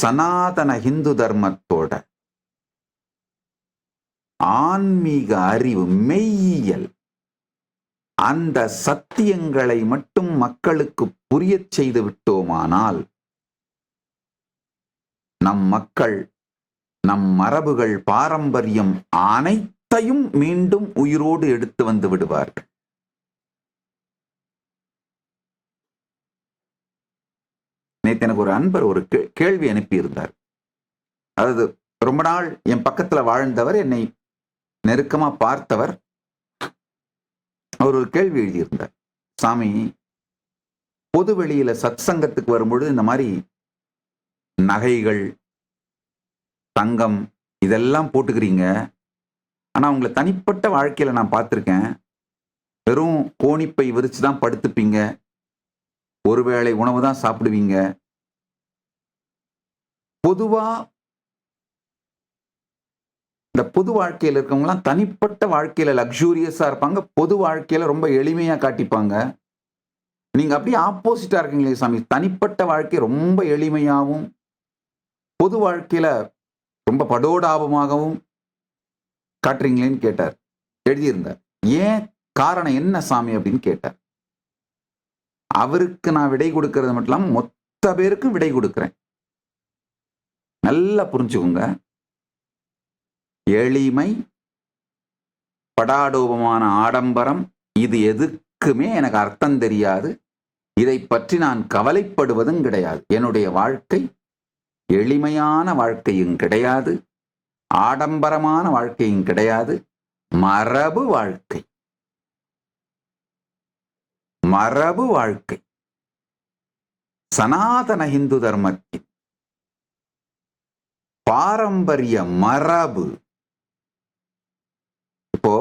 சனாதன ஹிந்து தர்மத்தோட ஆன்மீக அறிவு மெய்யியல். அந்த சத்தியங்களை மட்டும் மக்களுக்கு புரியச் செய்து விட்டோமானால் நம் மக்கள் நம் மரபுகள் பாரம்பரியம் அனைத்தையும் மீண்டும் உயிரோடு எடுத்து வந்து விடுவார்கள். நேற்று எனக்கு ஒரு அன்பர் ஒரு கேள்வி அனுப்பியிருந்தார். அதாவது ரொம்ப நாள் என் பக்கத்துல வாழ்ந்தவர் என்னை நெருக்கமா பார்த்தவர் அவர் ஒரு கேள்வி எழுதியிருந்தார். சாமி பொது வெளியில சத் சங்கத்துக்கு வரும்பொழுது இந்த மாதிரி நகைகள் தங்கம் இதெல்லாம் போட்டுக்கிறீங்க. ஆனா உங்களை தனிப்பட்ட வாழ்க்கையில நான் பார்த்திருக்கேன். வெறும் கோணிப்பை விரிச்சு தான் படுத்துப்பீங்க. ஒருவேளை உணவு தான் சாப்பிடுவீங்க. பொதுவா இந்த பொது வாழ்க்கையில் இருக்கவங்கலாம் தனிப்பட்ட வாழ்க்கையில லக்ஸூரியஸா இருப்பாங்க. பொது வாழ்க்கையில ரொம்ப எளிமையா காட்டிப்பாங்க. நீங்க அப்படியே ஆப்போசிட்டா இருக்கீங்களே சாமி. தனிப்பட்ட வாழ்க்கை ரொம்ப எளிமையாகவும் பொது வாழ்க்கையில ரொம்ப படோடாபமாகவும் காட்டுறீங்களேன்னு கேட்டார். எழுதியிருந்தார். ஏன் காரணம் என்ன சாமி அப்படின்னு கேட்டார். அவருக்கு நான் விடை கொடுக்கறது மட்டும் இல்லாமல் மொத்த பேருக்கும் விடை கொடுக்குறேன். நல்லா புரிஞ்சுக்கோங்க. எளிமை படாடோபமான ஆடம்பரம் இது எதுக்குமே எனக்கு அர்த்தம் தெரியாது. இதை பற்றி நான் கவலைப்படுவதும் கிடையாது. என்னுடைய வாழ்க்கை எளிமையான வாழ்க்கையும் கிடையாது. ஆடம்பரமான வாழ்க்கையும் கிடையாது. மரபு வாழ்க்கை. மரபு வாழ்க்கை. சனாதன இந்து தர்மத்தின் பாரம்பரிய மரபு. இப்போ